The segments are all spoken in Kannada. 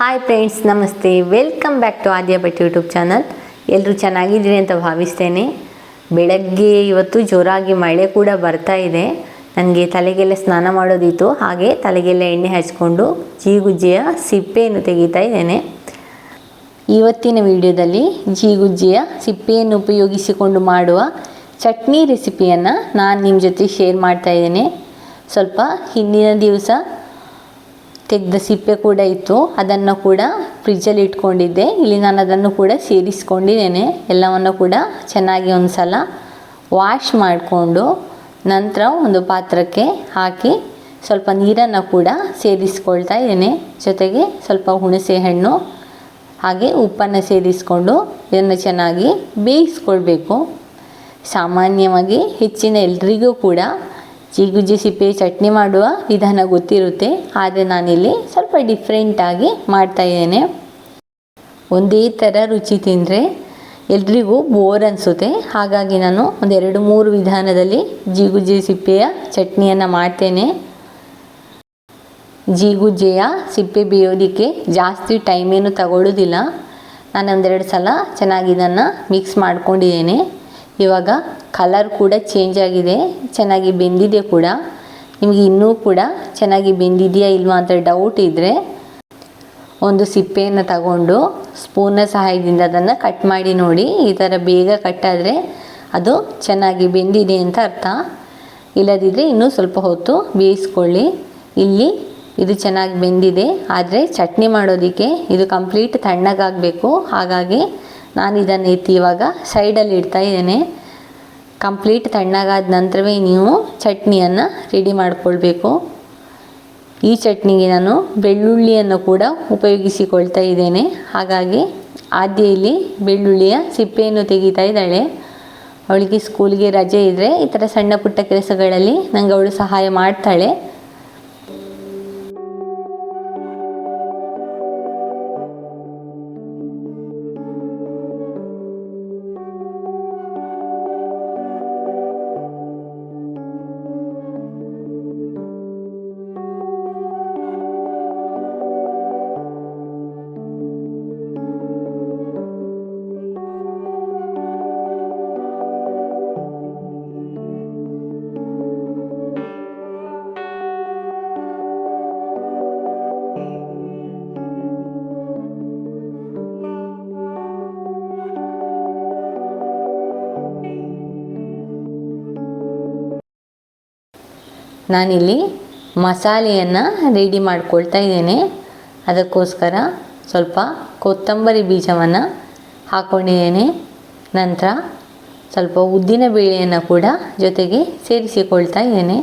ಹಾಯ್ ಫ್ರೆಂಡ್ಸ್ ನಮಸ್ತೆ. Welcome back to Aadya Bhat YouTube channel ಎಲ್ಲರೂ ಚೆನ್ನಾಗಿದ್ದೀರಿ ಅಂತ ಭಾವಿಸ್ತೇನೆ. ಬೆಳಗ್ಗೆ ಇವತ್ತು ಜೋರಾಗಿ ಮಳೆ ಕೂಡ ಬರ್ತಾ ಇದೆ. ನನಗೆ ತಲೆಗೆಲ್ಲ ಸ್ನಾನ ಮಾಡೋದಿತ್ತು. ಹಾಗೆ ತಲೆಗೆಲ್ಲ ಎಣ್ಣೆ ಹಚ್ಕೊಂಡು ಜೀಗುಜ್ಜಿಯ ಸಿಪ್ಪೆಯನ್ನು ತೆಗಿತಾ ಇದ್ದೇನೆ. ಇವತ್ತಿನ ವಿಡಿಯೋದಲ್ಲಿ ಜೀಗುಜ್ಜಿಯ ಸಿಪ್ಪೆಯನ್ನು ಉಪಯೋಗಿಸಿಕೊಂಡು ಮಾಡುವ ಚಟ್ನಿ ರೆಸಿಪಿಯನ್ನು ನಾನು ನಿಮ್ಮ ಜೊತೆ ಶೇರ್ ಮಾಡ್ತಾ ಇದ್ದೇನೆ. ಸ್ವಲ್ಪ ಹಿಂದಿನ ದಿವಸ ತೆಗೆದ ಸಿಪ್ಪೆ ಕೂಡ ಇತ್ತು. ಅದನ್ನು ಕೂಡ ಫ್ರಿಜ್ಜಲ್ಲಿ ಇಟ್ಕೊಂಡಿದ್ದೆ. ಇಲ್ಲಿ ನಾನು ಅದನ್ನು ಕೂಡ ಸೇರಿಸ್ಕೊಂಡಿದ್ದೇನೆ. ಎಲ್ಲವನ್ನು ಕೂಡ ಚೆನ್ನಾಗಿ ಒಂದು ಸಲ ವಾಶ್ ಮಾಡಿಕೊಂಡು ನಂತರ ಒಂದು ಪಾತ್ರಕ್ಕೆ ಹಾಕಿ ಸ್ವಲ್ಪ ನೀರನ್ನು ಕೂಡ ಸೇರಿಸ್ಕೊಳ್ತಾ ಇದ್ದೇನೆ. ಜೊತೆಗೆ ಸ್ವಲ್ಪ ಹುಣಸೆ ಹಣ್ಣು, ಹಾಗೆ ಉಪ್ಪನ್ನು ಸೇರಿಸ್ಕೊಂಡು ಇದನ್ನು ಚೆನ್ನಾಗಿ ಬೇಯಿಸ್ಕೊಳ್ಬೇಕು. ಸಾಮಾನ್ಯವಾಗಿ ಹೆಚ್ಚಿನ ಎಲ್ರಿಗೂ ಕೂಡ ಜೀಗುಜ್ಜಿ ಸಿಪ್ಪೆ ಚಟ್ನಿ ಮಾಡುವ ವಿಧಾನ ಗೊತ್ತಿರುತ್ತೆ, ಆದರೆ ನಾನಿಲ್ಲಿ ಸ್ವಲ್ಪ ಡಿಫ್ರೆಂಟಾಗಿ ಮಾಡ್ತಾ ಇದ್ದೇನೆ. ಒಂದೇ ಥರ ರುಚಿ ತಿಂದರೆ ಎಲ್ರಿಗೂ ಬೋರ್ ಅನಿಸುತ್ತೆ. ಹಾಗಾಗಿ ನಾನು ಒಂದೆರಡು ಮೂರು ವಿಧಾನದಲ್ಲಿ ಜಿಗುಜಿ ಸಿಪ್ಪೆಯ ಚಟ್ನಿಯನ್ನು ಮಾಡ್ತೇನೆ. ಜೀಗುಜ್ಜೆಯ ಸಿಪ್ಪೆ ಬೇಯೋದಕ್ಕೆ ಜಾಸ್ತಿ ಟೈಮೇನು ತಗೊಳ್ಳೋದಿಲ್ಲ ನಾನು ಒಂದೆರಡು ಸಲ ಚೆನ್ನಾಗಿ ಇದನ್ನು ಮಿಕ್ಸ್ ಮಾಡ್ಕೊಂಡಿದ್ದೇನೆ. ಇವಾಗ ಕಲರ್ ಕೂಡ ಚೇಂಜ್ ಆಗಿದೆ, ಚೆನ್ನಾಗಿ ಬೆಂದಿದೆ ಕೂಡ? ನಿಮಗೆ ಇನ್ನೂ ಕೂಡ ಚೆನ್ನಾಗಿ ಬೆಂದಿದೆಯಾ ಇಲ್ವಾ ಅಂತ ಡೌಟ್ ಇದ್ದರೆ ಒಂದು ಸಿಪ್ಪೆಯನ್ನು ತಗೊಂಡು ಸ್ಪೂನ್ನ ಸಹಾಯದಿಂದ ಅದನ್ನು ಕಟ್ ಮಾಡಿ ನೋಡಿ. ಈ ಥರ ಬೇಗ ಕಟ್ಟಾದರೆ ಅದು ಚೆನ್ನಾಗಿ ಬೆಂದಿದೆ ಅಂತ ಅರ್ಥ. ಇಲ್ಲದಿದ್ದರೆ ಇನ್ನೂ ಸ್ವಲ್ಪ ಹೊತ್ತು ಬೇಯಿಸ್ಕೊಳ್ಳಿ. ಇಲ್ಲಿ ಇದು ಚೆನ್ನಾಗಿ ಬೆಂದಿದೆ, ಆದರೆ ಚಟ್ನಿ ಮಾಡೋದಕ್ಕೆ ಇದು ಕಂಪ್ಲೀಟ್ ತಣ್ಣಗಾಗಬೇಕು. ಹಾಗಾಗಿ ನಾನು ಇದನ್ನು ಎತ್ತಿ ಇವಾಗ ಸೈಡಲ್ಲಿ ಇಡ್ತಾ ಇದ್ದೇನೆ. ಕಂಪ್ಲೀಟ್ ತಣ್ಣಗಾದ ನಂತರವೇ ನೀವು ಚಟ್ನಿಯನ್ನು ರೆಡಿ ಮಾಡಿಕೊಳ್ಬೇಕು. ಈ ಚಟ್ನಿಗೆ ನಾನು ಬೆಳ್ಳುಳ್ಳಿಯನ್ನು ಕೂಡ ಉಪಯೋಗಿಸಿಕೊಳ್ತಾ ಇದ್ದೇನೆ. ಹಾಗಾಗಿ ಆದ್ಯ ಇಲ್ಲಿ ಬೆಳ್ಳುಳ್ಳಿಯ ಸಿಪ್ಪೆಯನ್ನು ತೆಗಿತಾ ಇದ್ದಾಳೆ. ಅವಳಿಗೆ ಸ್ಕೂಲ್ಗೆ ರಜೆ ಇದ್ದರೆ ಈ ಥರ ಸಣ್ಣ ಪುಟ್ಟ ಕೆಲಸಗಳಲ್ಲಿ ನನಗೆ ಅವಳು ಸಹಾಯ ಮಾಡ್ತಾಳೆ. ನಾನಿಲ್ಲಿ ಮಸಾಲೆಯನ್ನು ರೆಡಿ ಮಾಡ್ಕೊಳ್ತಾ ಇದ್ದೇನೆ. ಅದಕ್ಕೋಸ್ಕರ ಸ್ವಲ್ಪ ಕೊತ್ತಂಬರಿ ಬೀಜವನ್ನು ಹಾಕ್ಕೊಂಡಿದ್ದೇನೆ ನಂತರ ಸ್ವಲ್ಪ ಉದ್ದಿನ ಬೇಳೆಯನ್ನು ಕೂಡ ಜೊತೆಗೆ ಸೇರಿಸಿಕೊಳ್ತಾ ಇದ್ದೇನೆ.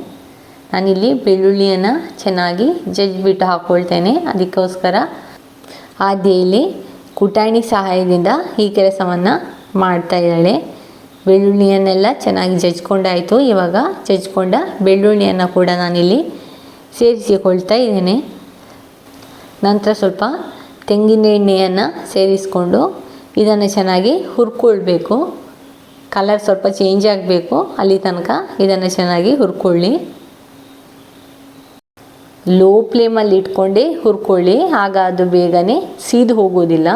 ನಾನಿಲ್ಲಿ ಬೆಳ್ಳುಳ್ಳಿಯನ್ನು ಚೆನ್ನಾಗಿ ಜಜ್ಜಿಬಿಟ್ಟು ಹಾಕ್ಕೊಳ್ತೇನೆ ಅದಕ್ಕೋಸ್ಕರ ಆದ್ಯಲ್ಲಿ ಕುಟಾಣಿ ಸಹಾಯದಿಂದ ಈ ಕೆಲಸವನ್ನು ಮಾಡ್ತಾ ಇದ್ದಾಳೆ. ಬೆಳ್ಳುಳ್ಳಿಯನ್ನೆಲ್ಲ ಚೆನ್ನಾಗಿ ಜಜ್ಕೊಂಡಾಯಿತು. ಇವಾಗ ಜಜ್ಕೊಂಡ ಬೆಳ್ಳುಳ್ಳಿಯನ್ನು ಕೂಡ ನಾನಿಲ್ಲಿ ಸೇರಿಸಿಕೊಳ್ತಾ ಇದ್ದೇನೆ. ನಂತರ ಸ್ವಲ್ಪ ತೆಂಗಿನ ಎಣ್ಣೆಯನ್ನು ಸೇರಿಸ್ಕೊಂಡು ಇದನ್ನು ಚೆನ್ನಾಗಿ ಹುರ್ಕೊಳ್ಬೇಕು. ಕಲರ್ ಸ್ವಲ್ಪ ಚೇಂಜ್ ಆಗಬೇಕು. ಅಲ್ಲಿ ತನಕ ಇದನ್ನು ಚೆನ್ನಾಗಿ ಹುರ್ಕೊಳ್ಳಿ. ಲೋ ಫ್ಲೇಮಲ್ಲಿ ಇಟ್ಕೊಂಡೇ ಹುರ್ಕೊಳ್ಳಿ. ಆಗ ಅದು ಬೇಗನೆ ಸೀದು ಹೋಗೋದಿಲ್ಲ.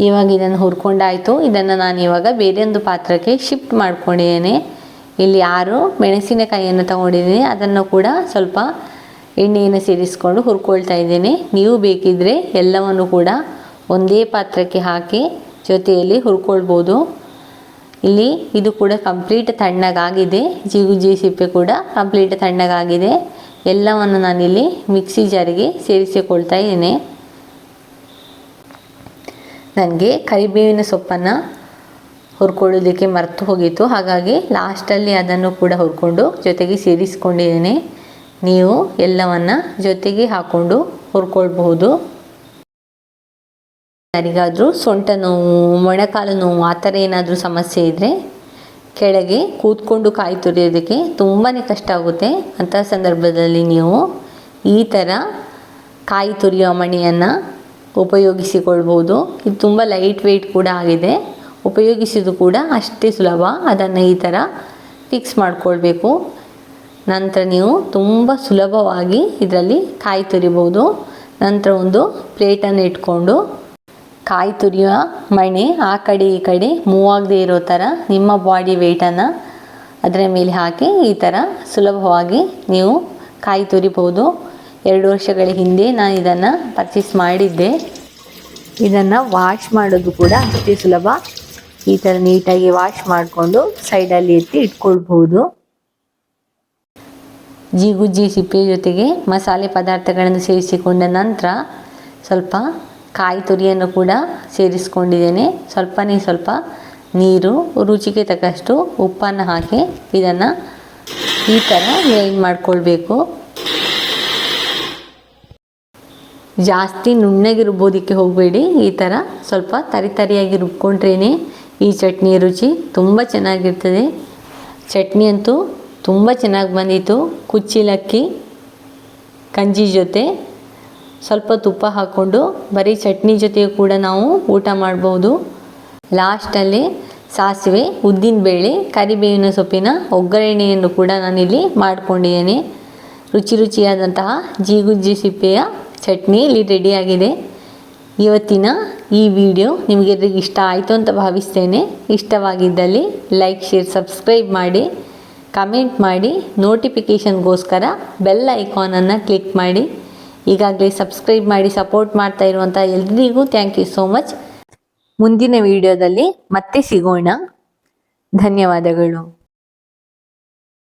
ಇವಾಗ ಇದನ್ನು ಹುರ್ಕೊಂಡಾಯಿತು. ಇದನ್ನು ನಾನು ಇವಾಗ ಬೇರೆಯೊಂದು ಪಾತ್ರಕ್ಕೆ ಶಿಫ್ಟ್ ಮಾಡ್ಕೊಂಡಿದ್ದೇನೆ. ಇಲ್ಲಿ ಆರು ಮೆಣಸಿನಕಾಯಿಯನ್ನು ತಗೊಂಡಿದ್ದೀನಿ. ಅದನ್ನು ಕೂಡ ಸ್ವಲ್ಪ ಎಣ್ಣೆಯನ್ನು ಸೇರಿಸ್ಕೊಂಡು ಹುರ್ಕೊಳ್ತಾ ಇದ್ದೇನೆ. ನೀವು ಬೇಕಿದ್ದರೆ ಎಲ್ಲವನ್ನು ಕೂಡ ಒಂದೇ ಪಾತ್ರಕ್ಕೆ ಹಾಕಿ ಜೊತೆಯಲ್ಲಿ ಹುರ್ಕೊಳ್ಬೋದು. ಇಲ್ಲಿ ಇದು ಕೂಡ ಕಂಪ್ಲೀಟ್ ತಣ್ಣಗಾಗಿದೆ. ಜಿಗುಜಿ ಸಿಪ್ಪೆ ಕೂಡ ಕಂಪ್ಲೀಟ್ ತಣ್ಣಗಾಗಿದೆ. ಎಲ್ಲವನ್ನು ನಾನಿಲ್ಲಿ ಮಿಕ್ಸಿ ಜಾರಿಗೆ ಸೇರಿಸಿಕೊಳ್ತಾ ಇದ್ದೇನೆ. ನನಗೆ ಕರಿಬೇವಿನ ಸೊಪ್ಪನ್ನು ಹುರ್ಕೊಳ್ಳೋದಕ್ಕೆ ಮರೆತು ಹೋಗಿತ್ತು. ಹಾಗಾಗಿ ಲಾಸ್ಟಲ್ಲಿ ಅದನ್ನು ಕೂಡ ಹುರ್ಕೊಂಡು ಜೊತೆಗೆ ಸೇರಿಸ್ಕೊಂಡಿದ್ದೇನೆ. ನೀವು ಎಲ್ಲವನ್ನು ಜೊತೆಗೆ ಹಾಕ್ಕೊಂಡು ಹುರ್ಕೊಳ್ಬಹುದು. ಯಾರಿಗಾದರೂ ಸೊಂಟ ನೋವು, ಮೊಣಕಾಲು ನೋವು, ಆ ಥರ ಏನಾದರೂ ಸಮಸ್ಯೆ ಇದ್ದರೆ ಕೆಳಗೆ ಕೂತ್ಕೊಂಡು ಕಾಯಿ ತುರಿಯೋದಕ್ಕೆ ತುಂಬಾ ಕಷ್ಟ ಆಗುತ್ತೆ. ಅಂಥ ಸಂದರ್ಭದಲ್ಲಿ ನೀವು ಈ ಥರ ಕಾಯಿ ತುರಿಯೋ ಮಣಿಯನ್ನು ಉಪಯೋಗಿಸಿಕೊಳ್ಬೋದು. ಇದು ತುಂಬ ಲೈಟ್ ವೆಯ್ಟ್ ಕೂಡ ಆಗಿದೆ. ಉಪಯೋಗಿಸೋದು ಕೂಡ ಅಷ್ಟೇ ಸುಲಭ. ಅದನ್ನು ಈ ಥರ ಫಿಕ್ಸ್ ಮಾಡಿಕೊಳ್ಬೇಕು. ನಂತರ ನೀವು ತುಂಬ ಸುಲಭವಾಗಿ ಇದರಲ್ಲಿ ಕಾಯಿ ತುರಿಬೋದು. ನಂತರ ಒಂದು ಪ್ಲೇಟನ್ನು ಇಟ್ಕೊಂಡು ಕಾಯಿ ತುರಿಯುವ ಮಣೆ ಆ ಕಡೆ ಈ ಕಡೆ ಮೂವ್ ಆಗದೆ ಇರೋ ಥರ ನಿಮ್ಮ ಬಾಡಿ ವೆಯ್ಟನ್ನು ಅದರ ಮೇಲೆ ಹಾಕಿ ಈ ಥರ ಸುಲಭವಾಗಿ ನೀವು ಕಾಯಿ ತುರಿಬೋದು. ಎರಡು ವರ್ಷಗಳ ಹಿಂದೆ ನಾನು ಇದನ್ನು ಪರ್ಚೇಸ್ ಮಾಡಿದ್ದೆ. ಇದನ್ನು ವಾಶ್ ಮಾಡೋದು ಕೂಡ ಅಷ್ಟೇ ಸುಲಭ. ಈ ಥರ ನೀಟಾಗಿ ವಾಶ್ ಮಾಡಿಕೊಂಡು ಸೈಡಲ್ಲಿ ಎತ್ತಿ ಇಟ್ಕೊಳ್ಬೋದು ಜಿಗುಜ್ಜಿ ಸಿಪ್ಪೆ ಜೊತೆಗೆ ಮಸಾಲೆ ಪದಾರ್ಥಗಳನ್ನು ಸೇರಿಸಿಕೊಂಡ ನಂತರ ಸ್ವಲ್ಪ ಕಾಯಿ ತುರಿಯನ್ನು ಕೂಡ ಸೇರಿಸ್ಕೊಂಡಿದ್ದೇನೆ. ಸ್ವಲ್ಪನೇ ಸ್ವಲ್ಪ ನೀರು, ರುಚಿಗೆ ತಕ್ಕಷ್ಟು ಉಪ್ಪನ್ನು ಹಾಕಿ ಇದನ್ನು ಈ ಥರ ಗ್ರೈಂಡ್ ಮಾಡ್ಕೊಳ್ಬೇಕು. ಜಾಸ್ತಿ ನುಣ್ಣಗೆ ರುಬ್ಬೋದಕ್ಕೆ ಹೋಗಬೇಡಿ. ಈ ಥರ ಸ್ವಲ್ಪ ತರಿ ತರಿಯಾಗಿ ರುಬ್ಕೊಂಡ್ರೇ ಈ ಚಟ್ನಿ ರುಚಿ ತುಂಬ ಚೆನ್ನಾಗಿರ್ತದೆ. ಚಟ್ನಿ ಅಂತೂ ತುಂಬ ಚೆನ್ನಾಗಿ ಬಂದಿತ್ತು. ಕುಚ್ಚಿಲಕ್ಕಿ, ಕಂಜಿ ಜೊತೆ ಸ್ವಲ್ಪ ತುಪ್ಪ ಹಾಕ್ಕೊಂಡು ಬರೀ ಚಟ್ನಿ ಜೊತೆ ಕೂಡ ನಾವು ಊಟ ಮಾಡ್ಬೋದು. ಲಾಸ್ಟಲ್ಲಿ ಸಾಸಿವೆ ಉದ್ದಿನಬೇಳೆ ಕರಿಬೇವಿನ ಸೊಪ್ಪಿನ ಒಗ್ಗರಣೆಯನ್ನು ಕೂಡ ನಾನಿಲ್ಲಿ ಮಾಡ್ಕೊಂಡಿದ್ದೇನೆ. ರುಚಿ ರುಚಿಯಾದಂತಹ ಜೀಗುಜ್ಜಿ ಸಿಪ್ಪೆಯ ಚಟ್ನಿ ಇಲ್ಲಿ ರೆಡಿಯಾಗಿದೆ ಇವತ್ತಿನ ಈ ವಿಡಿಯೋ ನಿಮಗೆ ಇಷ್ಟ ಆಯಿತು ಅಂತ ಭಾವಿಸ್ತೇನೆ. ಇಷ್ಟವಾಗಿದ್ದಲ್ಲಿ ಲೈಕ್ ಶೇರ್ ಸಬ್ಸ್ಕ್ರೈಬ್ ಮಾಡಿ ಕಮೆಂಟ್ ಮಾಡಿ ನೋಟಿಫಿಕೇಷನ್ಗೋಸ್ಕರ ಬೆಲ್ ಐಕಾನನ್ನು ಕ್ಲಿಕ್ ಮಾಡಿ. ಈಗಾಗಲೇ ಸಬ್ಸ್ಕ್ರೈಬ್ ಮಾಡಿ ಸಪೋರ್ಟ್ ಮಾಡ್ತಾ ಇರುವಂಥ ಎಲ್ರಿಗೂ ಥ್ಯಾಂಕ್ ಯು ಸೋ ಮಚ್ ಮುಂದಿನ ವಿಡಿಯೋದಲ್ಲಿ ಮತ್ತೆ ಸಿಗೋಣ. ಧನ್ಯವಾದಗಳು.